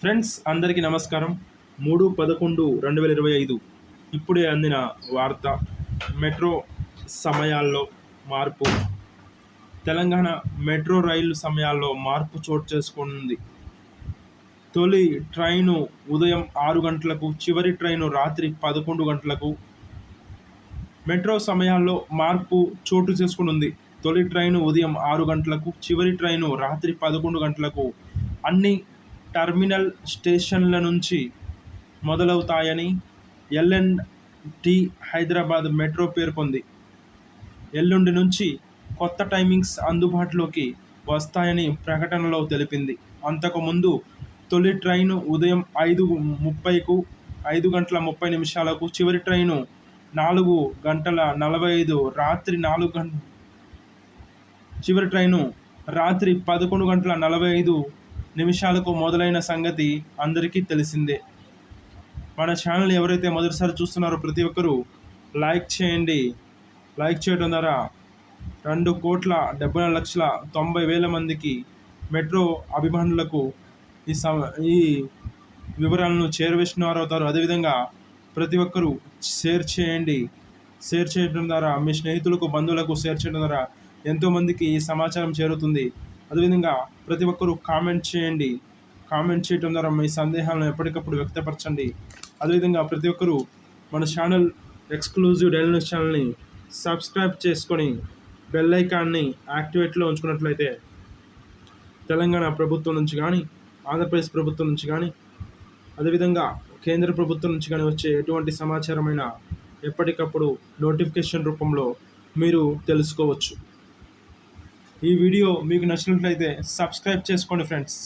Friends అందరికీ నమస్కారం. మూడు పదకొండు రెండు వేల ఇరవై ఐదు ఇప్పుడే అందిన వార్త. మెట్రో సమయాల్లో మార్పు. తెలంగాణ మెట్రో రైలు సమయాల్లో మార్పు చోటు చేసుకుంది. తొలి ట్రైను ఉదయం ఆరు గంటలకు చివరి ట్రైను రాత్రి పదకొండు గంటలకు. మెట్రో సమయాల్లో మార్పు చోటు చేసుకుంది తొలి ట్రైను ఉదయం ఆరు గంటలకు చివరి ట్రైను రాత్రి పదకొండు గంటలకు. అన్ని టర్మినల్ స్టేషన్ల నుంచి మొదలవుతాయని L N T Hyderabad metro పేర్కొంది. ఎల్లుండి నుంచి కొత్త టైమింగ్స్ అందుబాటులోకి వస్తాయని ప్రకటనలో తెలిపింది. అంతకుముందు తొలి ట్రైను ఉదయం ఐదు ముప్పైకు ఐదు గంటల ముప్పై నిమిషాలకు చివరి ట్రైను నాలుగు గంటల నలభై ఐదు రాత్రి నాలుగు గంట చివరి ట్రైను రాత్రి పదకొండు గంటల నలభై ఐదు నిమిషాలకు మొదలైన సంగతి అందరికీ తెలిసిందే. మన ఛానల్ ఎవరైతే మొదటిసారి చూస్తున్నారో ప్రతి ఒక్కరూ లైక్ చేయండి. లైక్ చేయడం ద్వారా రెండు కోట్ల డెబ్బై నాలుగు లక్షల తొంభై వేల మందికి మెట్రో అభిమానులకు ఈ సమ ఈ వివరాలను చేరవేసిన వారు అవుతారు అదేవిధంగా ప్రతి ఒక్కరూ షేర్ చేయండి. షేర్ చేయడం ద్వారా మీ స్నేహితులకు బంధువులకు షేర్ చేయడం ద్వారా ఎంతోమందికి ఈ సమాచారం చేరుతుంది. అదేవిధంగా ప్రతి ఒక్కరూ కామెంట్ చేయండి. కామెంట్ చేయడం ద్వారా మీ సందేహాలను ఎప్పటికప్పుడు వ్యక్తపరచండి. అదేవిధంగా ప్రతి ఒక్కరూ మన ఛానల్ ఎక్స్క్లూజివ్ డైలీ న్యూస్ ఛానల్ని సబ్స్క్రైబ్ చేసుకొని బెల్ ఐకాన్ని యాక్టివేట్లో ఉంచుకున్నట్లయితే తెలంగాణ ప్రభుత్వం నుంచి కానీ ఆంధ్రప్రదేశ్ ప్రభుత్వం నుంచి కానీ అదేవిధంగా కేంద్ర ప్రభుత్వం నుంచి కానీ వచ్చే ఎటువంటి సమాచారమైన ఎప్పటికప్పుడు నోటిఫికేషన్ రూపంలో మీరు తెలుసుకోవచ్చు. ఈ వీడియో మీకు నచ్చినట్లయితే సబ్స్క్రైబ్ చేసుకోండి ఫ్రెండ్స్.